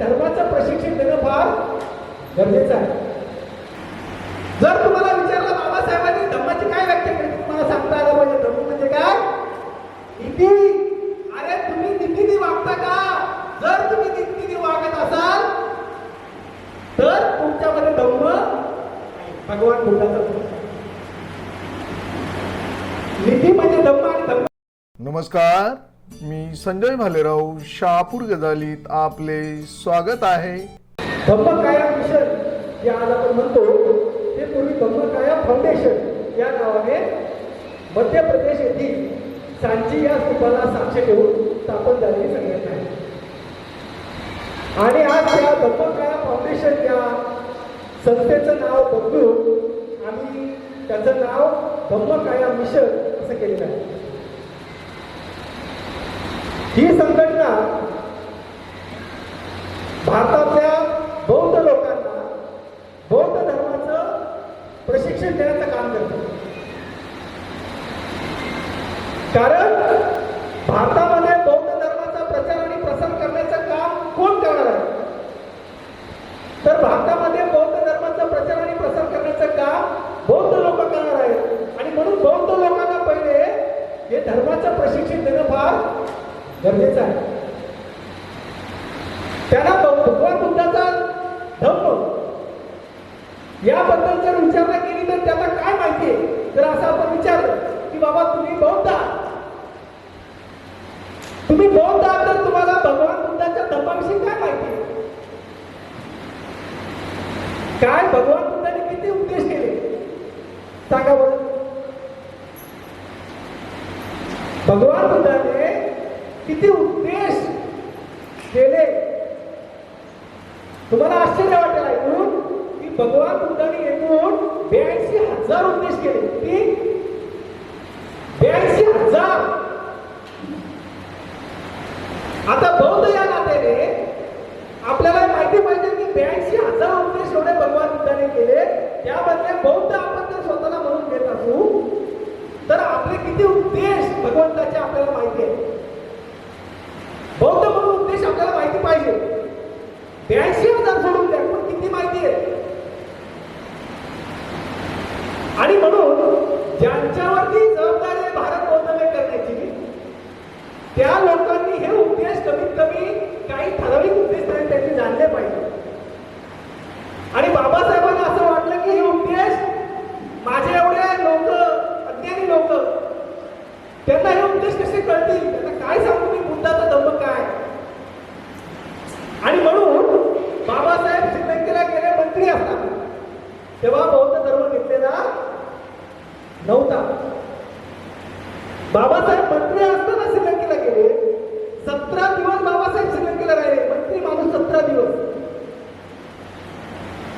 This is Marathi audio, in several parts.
धर्माचं प्रशिक्षण देणं फार गरजेचं आहे. जर तुम्हाला विचारलं बाबासाहेबांनी धर्माची काय व्याख्या केली तुम्हाला सांगता आलं पाहिजे. धर्म म्हणजे काय? नीती. अरे तुम्ही नीतीने वागता का? जर तुम्ही नीतीने वागत असाल तर तुमच्यामध्ये धम्म भगवान बुद्धाचा धम्म. नीती म्हणजे धम्म आणि धम्म नमस्कार. मी संजय भालेराव शहापूर गजालीत आपले स्वागत आहे. धम्मकाया मिशन जे आज आपण म्हणतो ते पूर्वी धम्मकाया फाउंडेशन या नावाने मध्य प्रदेश येथील सांची या स्तूपाला साक्ष ठेवून स्थापन झालेली संघटना आहे. आणि आज त्या धम्मकाया फाउंडेशन या संस्थेचं नाव बदलून आम्ही त्याचं नाव धम्मकाया मिशन असं केलेलं आहे. ही संघटना भारतातल्या बौद्ध लोकांना बौद्ध धर्माचं प्रशिक्षण देण्याचं काम करते. कारण भारतामध्ये बौद्ध धर्माचा प्रचार आणि प्रसार करण्याचं काम कोण करणार आहे? तर भारतामध्ये बौद्ध धर्माचा प्रचार आणि प्रसार करण्याचं काम बौद्ध लोक करणार आहेत. आणि म्हणून बौद्ध लोकांना पहिले हे धर्माचं प्रशिक्षण देणं फार गरजेचं आहे. त्याला भगवान बुद्धाचा धम्म याबद्दल जर विचारणा केली तर त्याला काय माहिती आहे? जर असं आपण विचारलं की बाबा तुम्ही बौद्ध तुम्ही बौद्ध आहात तर तुम्हाला भगवान बुद्धाच्या धम्माविषयी काय माहिती आहे? काय भगवान बुद्धाने किती उपदेश केले सांगा बरं भगवान बुद्धाने किती उपदेश केले. तुम्हाला आश्चर्य वाटेल ऐकून की भगवान बुद्धाने एकूण ब्याऐंशी हजार उपदेश केले. किती? ब्याऐंशी हजार. आता बौद्ध या नात्याने आपल्याला माहिती पाहिजे की ब्याऐंशी हजार उपदेश एवढे भगवान बुद्धाने केले. त्यामध्ये बौद्ध आपण जर स्वतःला म्हणून घेत असू तर आपले किती उपदेश भगवंताचे आपल्याला माहिती आहे बौद्ध म्हणून उपदेश आपल्याला माहिती पाहिजे ब्याऐंशी हजार सोडून द्या पण किती माहिती आहे आणि म्हणून ज्यांच्यावरती जबाबदारी आहे भारत बौद्धमय करण्याची त्या लोकांनी हे उपदेश कमीत कमी काही ठराविक उपदेश तरी त्यांनी जाणले पाहिजे आणि बाबासाहेबांना असं वाटलं की हे उपदेश माझे एवढे लोक अज्ञानी लोक त्यांना हे उपदेश कसे कळतील त्यांना काय सांगू मी बुद्धाचा धम्म काय आणि म्हणून बाबासाहेब श्रीलंकेला गेले मंत्री असताना तेव्हा बौद्ध धर्म घेतलेला नव्हता बाबासाहेब मंत्री असताना श्रीलंकेला गेले सतरा दिवस बाबासाहेब श्रीलंकेला राहिले मंत्री माणूस सतरा दिवस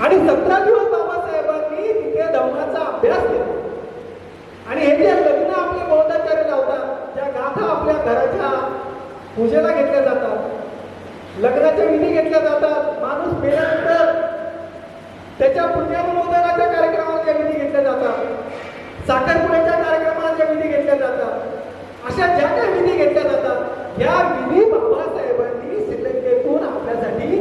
आणि सतरा दिवस बाबासाहेबांनी तिथे धर्माचा अभ्यास केला आणि हे जे लग्न आपले बौद्धाचार्य लावतात ज्या गाथा आपल्या घराच्या पूजेला घेतल्या जातात लग्नाच्या विधी घेतल्या जातात माणूस मेल्यानंतर त्याच्या पुण्यानुमोदनाच्या कार्यक्रमाला ज्या विधी घेतल्या जातात. साखरपुड्याच्या कार्यक्रमाला ज्या विधी घेतल्या जातात. अशा ज्या ज्या विधी घेतल्या जातात या विधी बाबासाहेबांनी श्रीलंकेतून आपल्यासाठी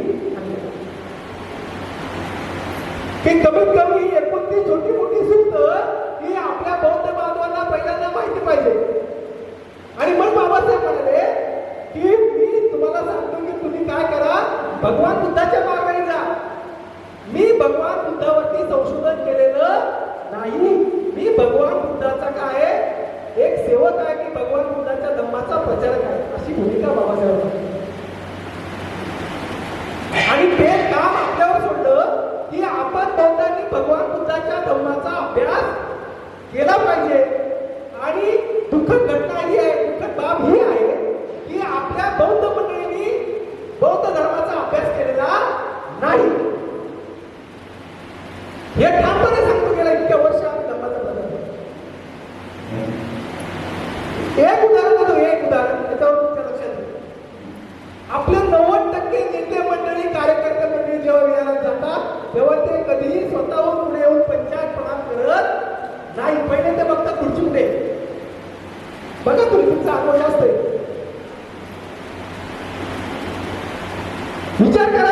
की कमीत कमी एकोणतीस छोटी मोठी सूत ही आपल्या बौद्ध बांधवांना पहिल्यांदा माहिती पाहिजे. आणि मग बाबासाहेब म्हणाले की मी तुम्हाला सांगतो की तुम्ही काय करा? भगवान बुद्धाच्या मार्गाने जा. मी भगवान संशोधन केलेलं नाही. मी भगवान बुद्धाचा काय एक सेवक आहे की भगवान बुद्धाच्या धम्माचा प्रचारक आहे अशी भूमिका बाबासाहेब आणि ते काम आपल्यावर सोडलं? की आपण बौद्धांनी भगवान बुद्धाच्या धम्माचा अभ्यास केला पाहिजे. आणि दुःखद घटना ही आहे दुःखद बाब ही आहे की आपल्या बौद्ध मंडळींनी बौद्ध धर्माचा अभ्यास केलेला नाही. हे ठामपणे सांगतो गेला इतक्या वर्ष आम्ही एक उदाहरण देतो एक उदाहरण. त्याच्यावर तुमच्या लक्षात आपले नव्वद टक्के नेते मंडळी कार्यकर्ते मंडळी जेव्हा जातात तेव्हा ते कधीही स्वतःहून पुढे येऊन पंचायतपणा करत नाही. पहिले ते बघता खुर्ची कुठे बघा तुम्ही तुमचा अनुभव विचार करा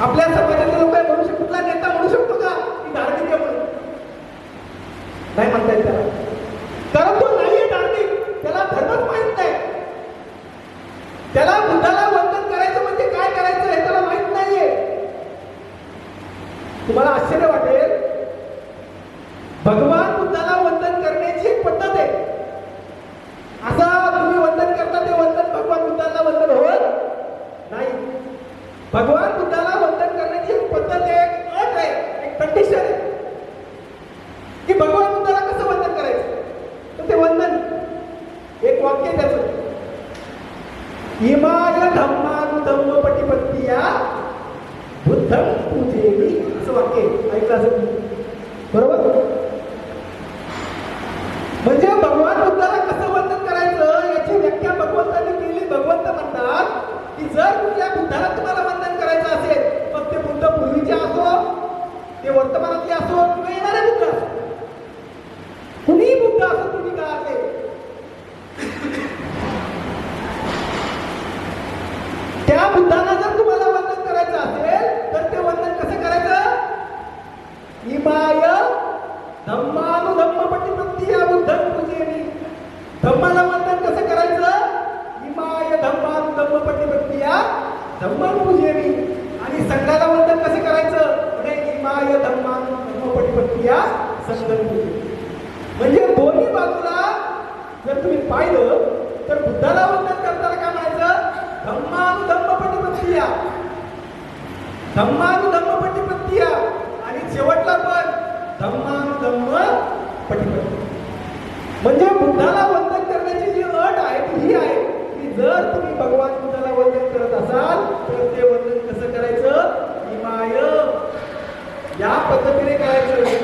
आपल्या इमाय धम्मानुधम्मपटिपत्तिया बुद्धं पूजेमी स्वके ऐकलं असेल बरोबर धम्माला वंदन कसं करायचं? हिमाय धम्मान धम्मपटी भक्ती या धम्मान पूजेवी. आणि संघाला वंदन कसं करायचं? रे हिमाय धम्मान धम्मपटी भक्ती या संघन म्हणजे दोन्ही बाजूला जर तुम्ही पाहिलं तर बुद्धाला वंदन करताना काय म्हणायचं? धम्मान धम्मपटी भक्ती या धम्मान धम्मपटी भक्ती या आणि शेवटला पण धम्मान धम्म पटी म्हणजे बुद्धाला जर तुम्ही भगवान बुद्धाला वंदन करत असाल तर ते वंदन कसं करायचं? हिमाय या पद्धतीने करायचं.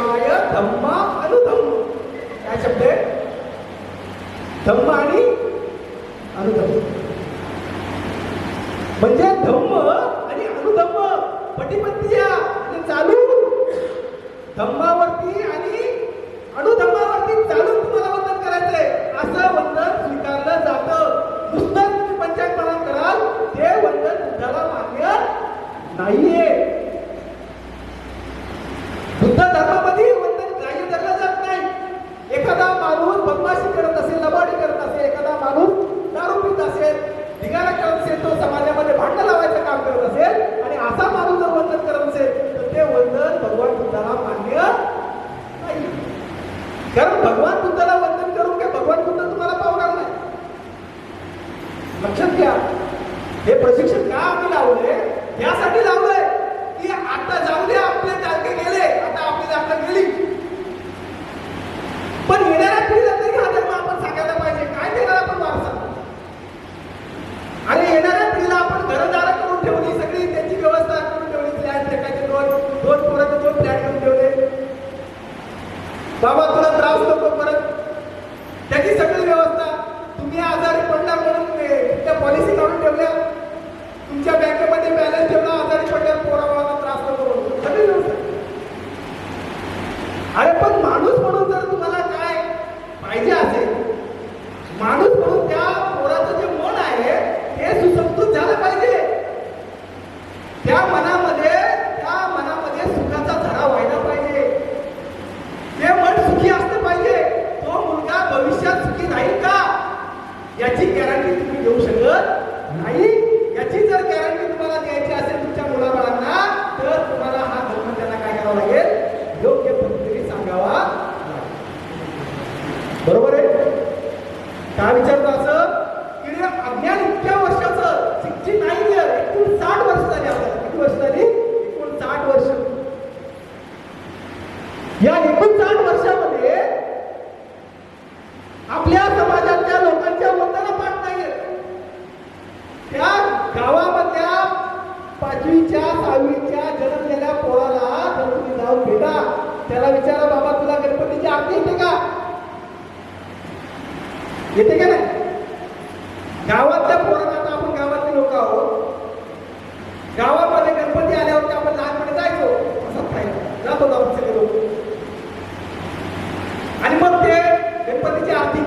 पतीची आरती.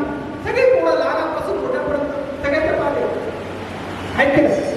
सगळी पोळा लहानापासून मोठ्यापर्यंत सगळ्यांच्या पाहते ऐकते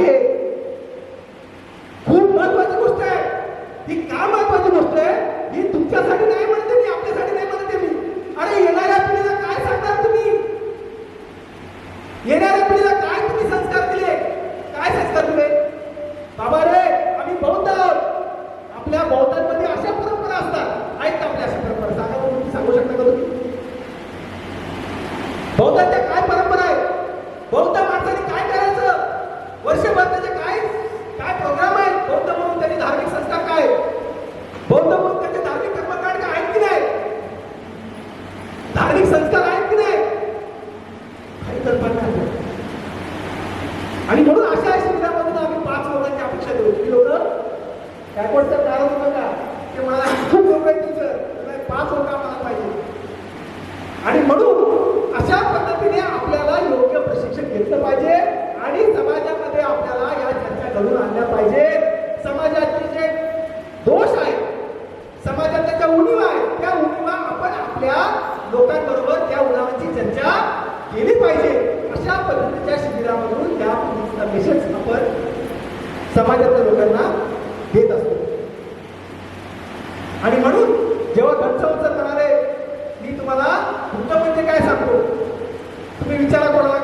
ele. तर पन्नास आणि म्हणून अशा शब्दामधून आम्ही पाच लोकांची अपेक्षा देऊ. की लोक गायकवाडचं कारण बघा की? मला खूप लोक आहेत तुझं पाच लोक आम्हाला पाहिजे. आणि म्हणून अशा पद्धतीने आपल्याला योग्य प्रशिक्षण घेतलं पाहिजे आणि समाजामध्ये आपल्याला या चर्चा घडून आणल्या पाहिजे समाजातल्या लोकांना देत असतो. आणि म्हणून जेव्हा घरचा उचल मी तुम्हाला तुमचं म्हणजे काय सांगतो? तुम्ही विचारा कोणाला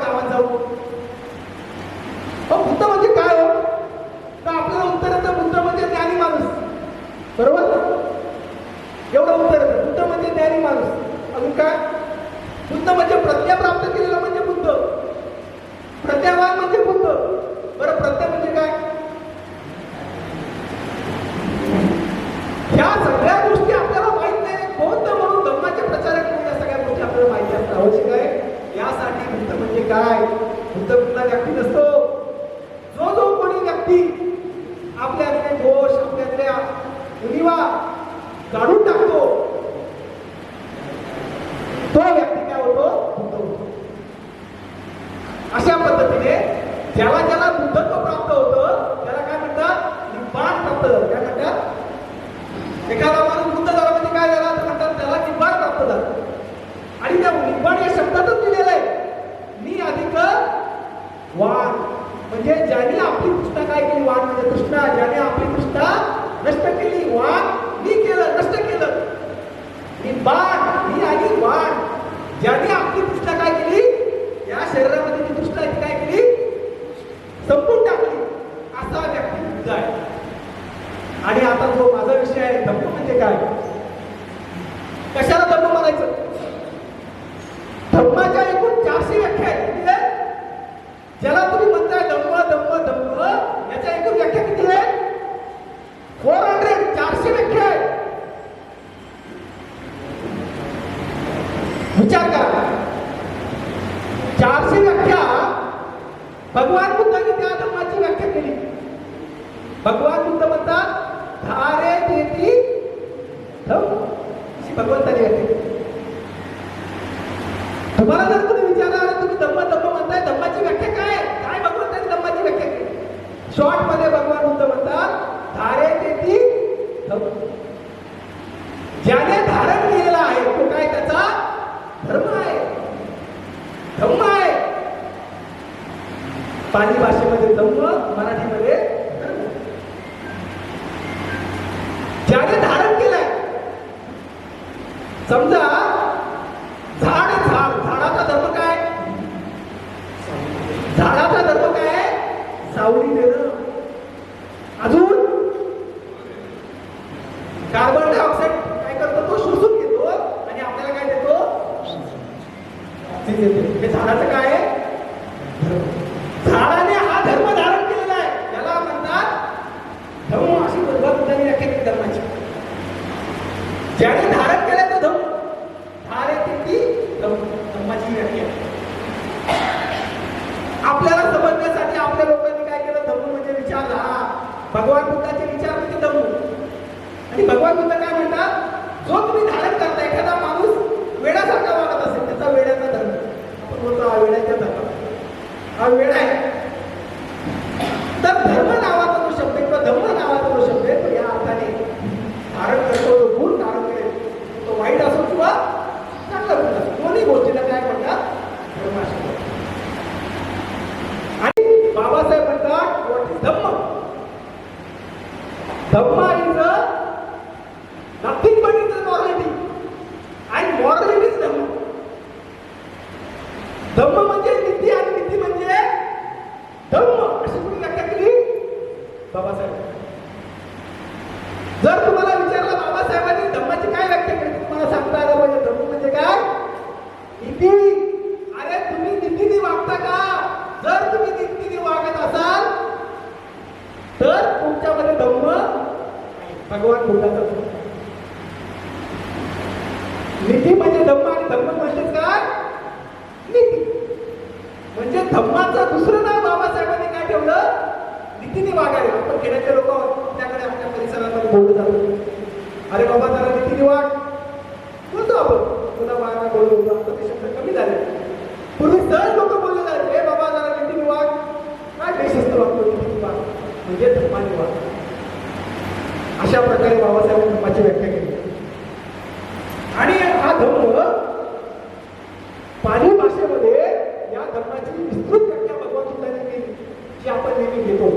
garota आणि आता जो माझा विषय आहे धप्प म्हणजे काय? कशाला धप्प म्हणायचं? शॉर्टमध्ये भगवान बुद्ध म्हणतात हे झाडाचं काय आहे? ತಮ್ಮ होऊन जातात म्हणजे धम्म आणि धम्म म्हणजे काय? नीती. म्हणजे धम्माचं दुसरं नाव बाबासाहेबांनी काय ठेवलं? नीतीने वागायला. आपण खेड्याचे लोक त्याकडे आपल्या परिसरामध्ये बोलू जातो. अरे बाबा जरा नीतीने वाट बोलतो आपण. तुला वागा बोलू ते शब्द कमी झाले. पूर्वी सहज लोक बोलले जाते हे बाबा जरा नीतीने वाट काय बेशस्त वागतो नीतीने वाट म्हणजे धम्माने वाटतो अशा प्रकारे बाबासाहेब धर्माची व्याख्या केली. आणि हा धर्म पाली भाषेमध्ये या धर्माची विस्तृत व्याख्या भगवान सुद्धा केली जी आपण नेहमी घेतो.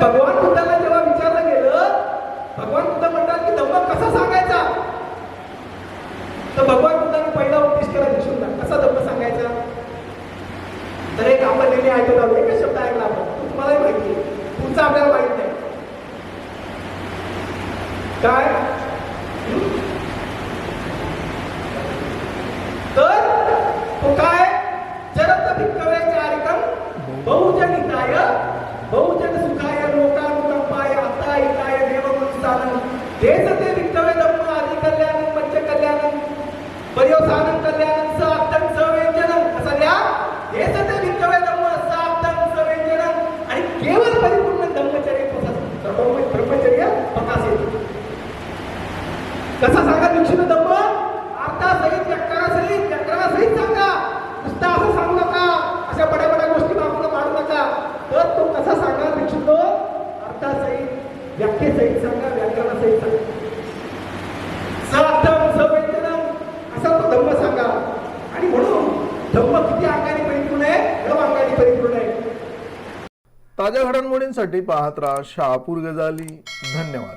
भगवान बुद्धाला जेव्हा विचारलं गेलं भगवान बुद्ध म्हणतात की धम्म कसा सांगायचा? तर भगवान बुद्धाने पहिला उपदेश केला दिसून कसा धम्म सांगायचा? तर एक आपण नेहमी ऐकत साठी पाहत राहा शहापूर गजाली. धन्यवाद.